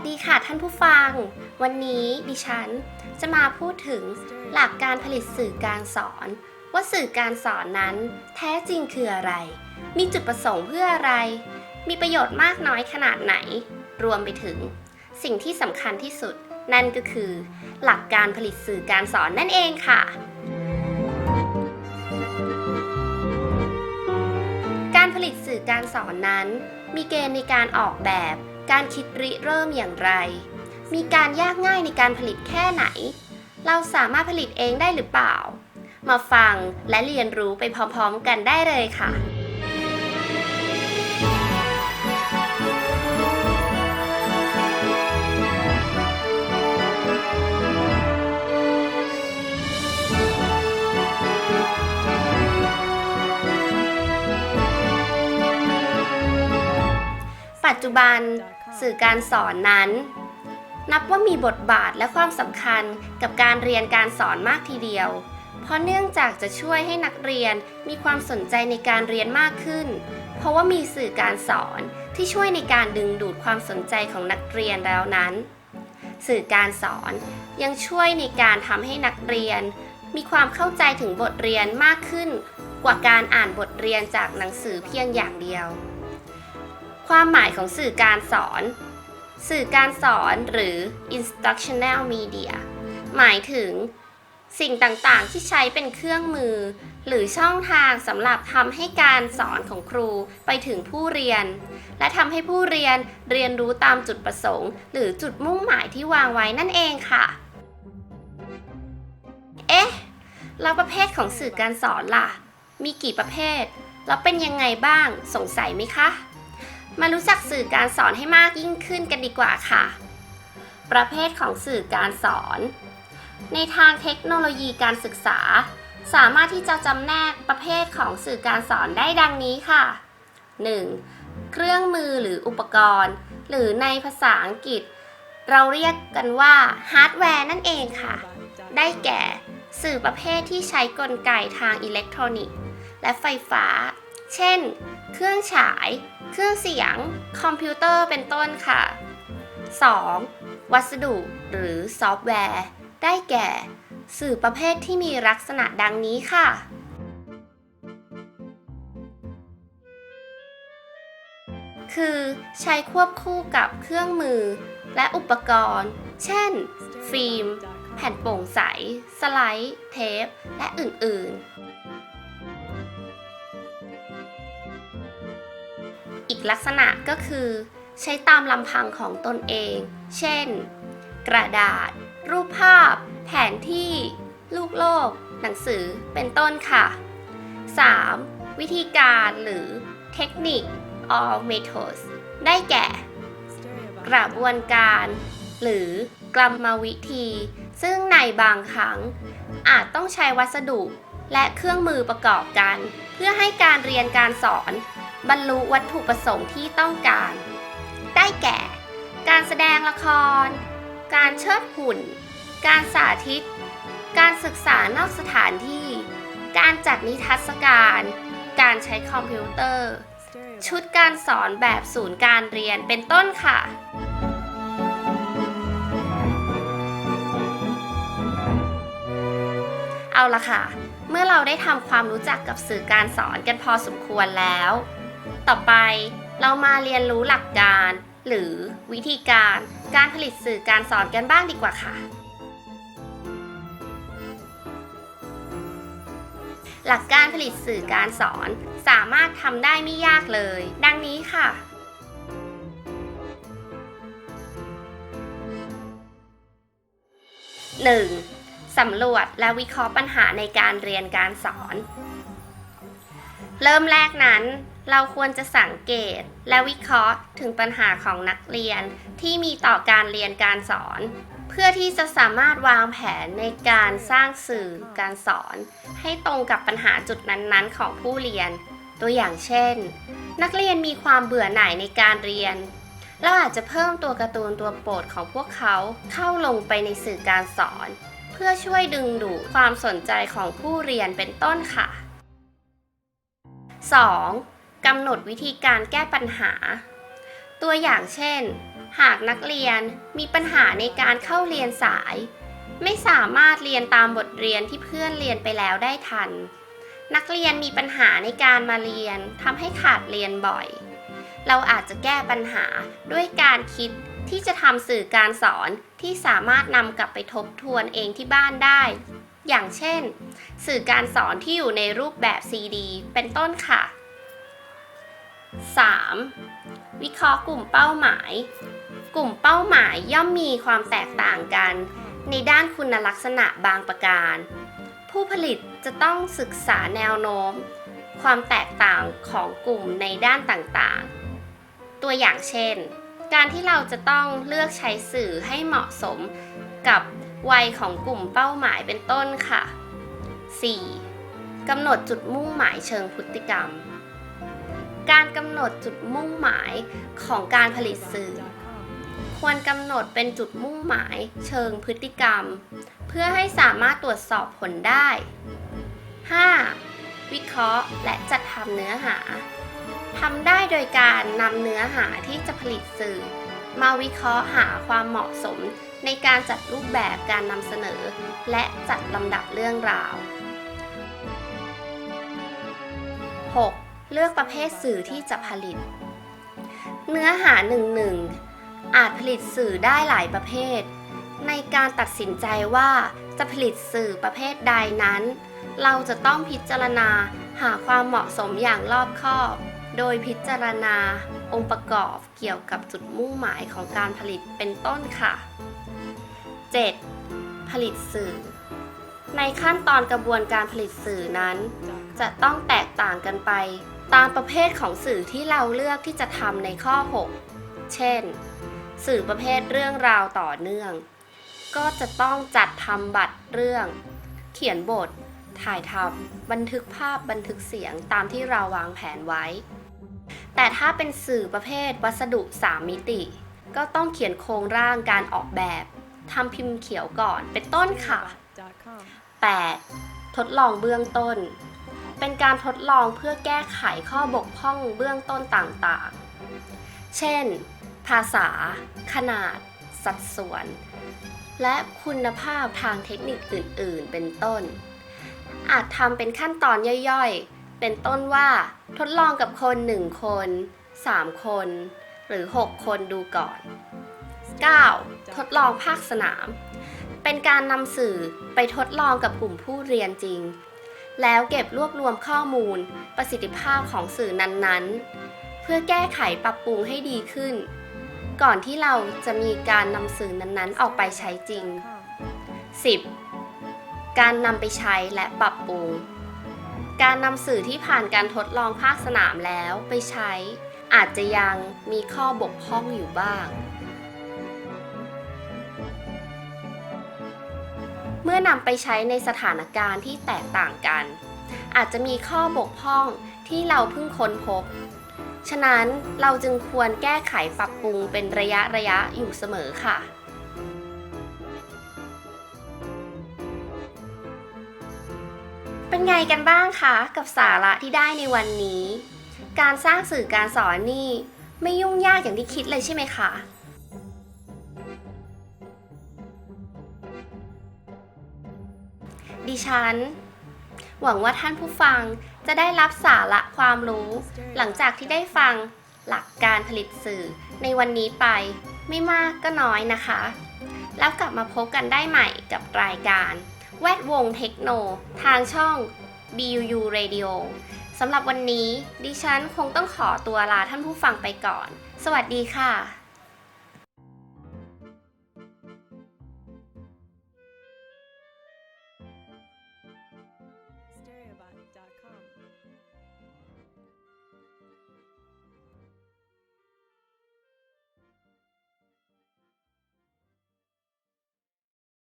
สดีค่ะท่านผู้ฟัง วันนี้ดิฉันจะมาพูดถึงหลักการผลิตสื่อการสอน ว่าสื่อการสอนนั้น แท้จริงคืออะไร มีจุดประสงค์เพื่ออะไร มีประโยชน์มากน้อยขนาดไหน รวมไปถึง สิ่งที่สำคัญที่สุด นั่นก็คือ หลักการผลิตสื่อการสอนนั่นเองค่ะ การผลิตสื่อการสอนนั้น มีเกณฑ์ในการออกแบบ การคิดริเริ่มอย่างไร มีการยากง่ายในการผลิตแค่ไหน เราสามารถผลิตเองได้หรือเปล่า มาฟังและเรียนรู้ไปพร้อมๆกันได้เลยค่ะ จุบัน สื่อการสอนนั้น นับว่ามีบทบาทและความสำคัญกับการเรียนการสอนมากทีเดียว เพราะเนื่องจากจะช่วยให้นักเรียนมีความสนใจในการเรียนมากขึ้น เพราะว่ามีสื่อการสอนที่ช่วยในการดึงดูดความสนใจของนักเรียนแล้วนั้น สื่อการสอนยังช่วยในการทำให้นักเรียน มีความเข้าใจถึงบทเรียนมากขึ้น กว่าการอ่านบทเรียนจากหนังสือเพียงอย่างเดียว ความหมายของสื่อการสอน สื่อการสอนหรือ instructional media หมายถึง สิ่งต่างๆ ที่ใช้เป็นเครื่องมือ หรือช่องทางสำหรับทำให้การสอนของครูไปถึงผู้เรียน และทำให้ผู้เรียนเรียนรู้ตามจุดประสงค์ หรือจุดมุ่งหมายที่วางไว้นั่นเองค่ะ เอ๊ะ แล้วประเภทของสื่อการสอนล่ะ มีกี่ประเภท แล้วเป็นยังไงบ้างสงสัยไหมคะ มารู้จักสื่อการสอนให้มากยิ่งขึ้นกันดีกว่าค่ะ ประเภทของสื่อการสอน ในทางเทคโนโลยีการศึกษา สามารถที่จะจำแนกประเภทของสื่อการสอนได้ดังนี้ค่ะ 1. เครื่องมือหรืออุปกรณ์ หรือในภาษาอังกฤษ เราเรียกกันว่าฮาร์ดแวร์นั่นเองค่ะ ได้แก่สื่อประเภทที่ใช้กลไกทางอิเล็กทรอนิกส์ และไฟฟ้า เช่น เครื่องฉาย เครื่องเสียง คอมพิวเตอร์เป็นต้นค่ะ 2. วัสดุหรือซอฟต์แวร์ ได้แก่ สื่อประเภทที่มีลักษณะดังนี้ค่ะ คือใช้ควบคู่กับเครื่องมือ และอุปกรณ์ เช่น ฟิล์ม แผ่นโปร่งใส สไลด์ เทป และอื่น ๆ กลักษณะก็คือ ใช้ตามลำพังของตนเอง เช่น กระดาษ รูปภาพ แผนที่ ลูกโลก หนังสือ เป็นต้นค่ะ 3. วิธีการหรือเทคนิค or methods ได้แก่ กระบวนการ หรือกรรมวิธี ซึ่งในบางครั้ง อาจต้องใช้วัสดุและเครื่องมือประกอบกัน เพื่อให้การเรียนการสอน บรรลุวัตถุประสงค์ที่ต้องการ ได้แก่ การแสดงละคร การเชิดหุ่น การสาธิต การศึกษานอกสถานที่ การจัดนิทรรศการ การใช้คอมพิวเตอร์ ชุดการสอนแบบศูนย์การเรียนเป็นต้นค่ะเอาละค่ะ เมื่อเราได้ทำความรู้จักกับสื่อการสอนกันพอสมควรแล้ว ต่อไปเรามาเรียนรู้หลักการ หรือวิธีการการผลิตสื่อการสอนกันบ้างดีกว่าค่ะ หลักการผลิตสื่อการสอนสามารถทำได้ไม่ยากเลย ดังนี้ค่ะ 1. สำรวจและวิเคราะห์ปัญหาในการเรียนการสอน เริ่มแรกนั้น เราควรจะสังเกตและวิเคราะห์ถึงปัญหาของนักเรียนที่มีต่อการเรียนการสอน เพื่อที่จะสามารถวางแผนในการสร้างสื่อการสอน ให้ตรงกับปัญหาจุดนั้นๆ ของผู้เรียน ตัวอย่างเช่น นักเรียนมีความเบื่อหน่ายในการเรียน เราอาจจะเพิ่มตัวการ์ตูนตัวโปรดของพวกเขาเข้าลงไปในสื่อการสอน เพื่อช่วยดึงดูดความสนใจของผู้เรียนเป็นต้นค่ะ 2. กำหนดวิธีการแก้ปัญหา ตัวอย่างเช่น หากนักเรียนมีปัญหาในการเข้าเรียนสาย ไม่สามารถเรียนตามบทเรียนที่เพื่อนเรียนไปแล้วได้ทัน นักเรียนมีปัญหาในการมาเรียนทำให้ขาดเรียนบ่อย เราอาจจะแก้ปัญหาด้วยการคิดที่จะทำสื่อการสอนที่สามารถนำกลับไปทบทวนเองที่บ้านได้ อย่างเช่น สื่อการสอนที่อยู่ในรูปแบบ CD เป็นต้นค่ะ 3. วิเคราะห์กลุ่มเป้าหมาย กลุ่มเป้าหมายย่อมมีความแตกต่างกัน ในด้านคุณลักษณะบางประการ ผู้ผลิตจะต้องศึกษาแนวโน้ม ความแตกต่างของกลุ่มในด้านต่างๆ ตัวอย่างเช่น การที่เราจะต้องเลือกใช้สื่อให้เหมาะสมกับวัยของกลุ่มเป้าหมายเป็นต้นค่ะ 4. กำหนดจุดมุ่งหมายเชิงพฤติกรรม การกำหนดจุดมุ่งหมายของการผลิตสื่อ ควรกำหนดเป็นจุดมุ่งหมายเชิงพฤติกรรม เพื่อให้สามารถตรวจสอบผลได้ 5. วิเคราะห์และจัดทำเนื้อหาทำได้โดยการนำเนื้อหาที่จะผลิตสื่อ มาวิเคราะห์หาความเหมาะสมในการจัดรูปแบบการนำเสนอ และจัดลำดับเรื่องราว 6. เลือกประเภทสื่อที่จะผลิต เนื้อหาหนึ่งหนึ่งอาจผลิตสื่อได้หลายประเภท ในการตัดสินใจว่าจะผลิตสื่อประเภทใดนั้น เราจะต้องพิจารณาหาความเหมาะสมอย่างรอบคอบ โดยพิจารณาองค์ประกอบเกี่ยวกับจุดมุ่งหมายของการผลิตเป็นต้นค่ะ 7. ผลิตสื่อ ในขั้นตอนกระบวนการผลิตสื่อนั้น จะต้องแตกต่างกันไป ตามประเภทของสื่อที่เราเลือกที่จะทำในข้อ 6 เช่น สื่อประเภทเรื่องราวต่อเนื่อง ก็จะต้องจัดทำบัตรเรื่อง เขียนบท ถ่ายทำบันทึกภาพบันทึกเสียงตามที่เราวางแผนไว้ แต่ถ้าเป็นสื่อประเภทวัสดุ 3 มิติ ก็ต้องเขียนโครงร่างการออกแบบทำพิมพ์เขียวก่อนเป็นต้นค่ะ 8. ทดลองเบื้องต้น เป็นการทดลองเพื่อแก้ไขข้อบกพร่องเบื้องต้นต่างๆ เช่น ภาษา ขนาด สัดส่วน และคุณภาพทางเทคนิคอื่น ๆ เป็นต้น อาจทำเป็นขั้นตอนย่อยๆ เป็นต้นว่า ทดลองกับคน 1 คน 3 คน หรือ 6 คนดูก่อน 9. ทดลองภาคสนาม เป็นการนำสื่อไปทดลองกับกลุ่มผู้เรียนจริง แล้วเก็บรวบรวมข้อมูล ประสิทธิภาพของสื่อนั้นๆ เพื่อแก้ไขปรับปรุงให้ดีขึ้น ก่อนที่เราจะมีการนำสื่อนั้นๆ ออกไปใช้จริง 10. การนำไปใช้และปรับปรุง การนำสื่อที่ผ่านการทดลองภาคสนามแล้วไปใช้ อาจจะยังมีข้อบกพร่องอยู่บ้าง เมื่อนำไปใช้ในสถานการณ์ที่แตกต่างกัน อาจจะมีข้อบกพร่องที่เราเพิ่งค้นพบ ฉะนั้นเราจึงควรแก้ไขปรับปรุงเป็นระยะระยะอยู่เสมอค่ะเป็นไงกันบ้างคะกับสาระที่ได้ในวันนี้ การสร้างสื่อการสอนนี่ ไม่ยุ่งยากอย่างที่คิดเลยใช่ไหมคะ ดิฉัน หวังว่าท่านผู้ฟังจะได้รับสาระความรู้ หลังจากที่ได้ฟังหลักการผลิตสื่อในวันนี้ไป ไม่มากก็น้อยนะคะ แล้วกลับมาพบกันได้ใหม่กับรายการ แวดวงเทคโน ทางช่อง BUU Radio สำหรับวันนี้ดิฉันคงต้องขอตัวลาท่านผู้ฟังไปก่อน สวัสดีค่ะ